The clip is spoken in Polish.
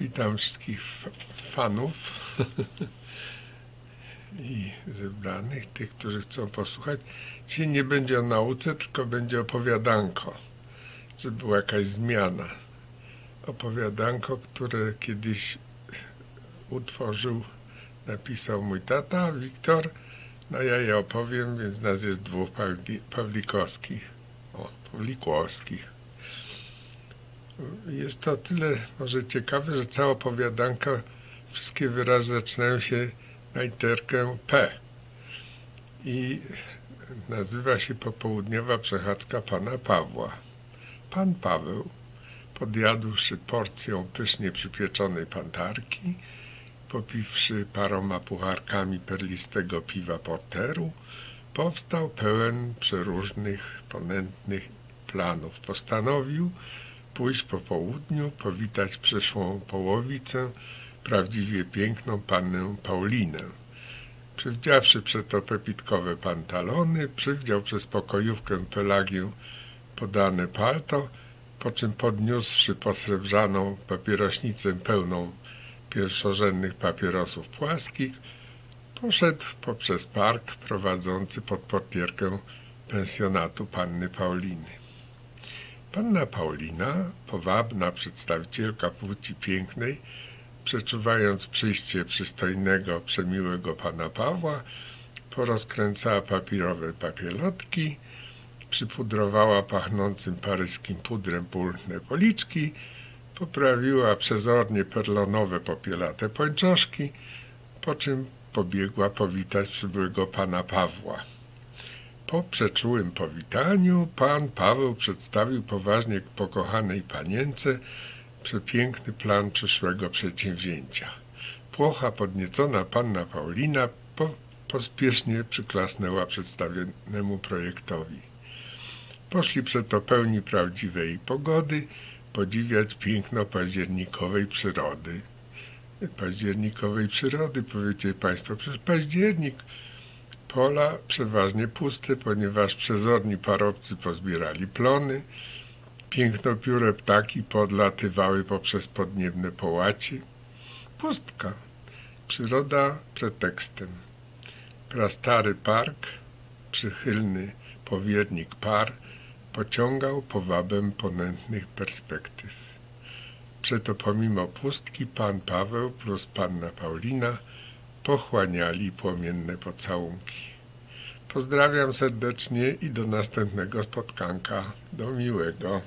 Witam wszystkich fanów i zebranych, tych, którzy chcą posłuchać. Dzisiaj nie będzie o nauce, tylko będzie opowiadanko, żeby była jakaś zmiana. Opowiadanko, które kiedyś utworzył, napisał mój tata, Wiktor. No ja je opowiem, więc nas jest dwóch Pawli, Pawlikowskich, o, Pawlikowskich. Jest to tyle może ciekawe, że cała opowiadanka, wszystkie wyrazy zaczynają się na literkę P. I nazywa się Popołudniowa przechadzka pana Pawła. Pan Paweł, podjadłszy porcją pysznie przypieczonej pantarki, popiwszy paroma pucharkami perlistego piwa porteru, powstał pełen przeróżnych, ponętnych planów. Postanowił, pójść po południu, powitać przyszłą połowicę, prawdziwie piękną pannę Paulinę. Przywdziawszy przeto pepitkowe pantalony, przywdział przez pokojówkę Pelagię podane palto, po czym podniósłszy posrebrzaną papierośnicę pełną pierwszorzędnych papierosów płaskich, poszedł poprzez park prowadzący pod portierkę pensjonatu panny Pauliny. Panna Paulina, powabna przedstawicielka płci pięknej, przeczuwając przyjście przystojnego, przemiłego pana Pawła, porozkręcała papierowe papielotki, przypudrowała pachnącym paryskim pudrem pulchne policzki, poprawiła przezornie perlonowe popielate pończoszki, po czym pobiegła powitać przybyłego pana Pawła. Po przeczułym powitaniu pan Paweł przedstawił poważnie pokochanej panience przepiękny plan przyszłego przedsięwzięcia. Płocha podniecona panna Paulina po, pospiesznie przyklasnęła przedstawionemu projektowi. Poszli przeto pełni prawdziwej pogody podziwiać piękno październikowej przyrody. Październikowej przyrody, powiecie Państwo, przez październik Pola przeważnie puste, ponieważ przezorni parobcy pozbierali plony. Pięknopióre ptaki podlatywały poprzez podniebne połacie. Pustka. Przyroda pretekstem. Prastary park, przychylny powiernik par, pociągał powabem ponętnych perspektyw. Przeto pomimo pustki pan Paweł plus panna Paulina pochłaniali płomienne pocałunki. Pozdrawiam serdecznie i do następnego spotkanka. Do miłego.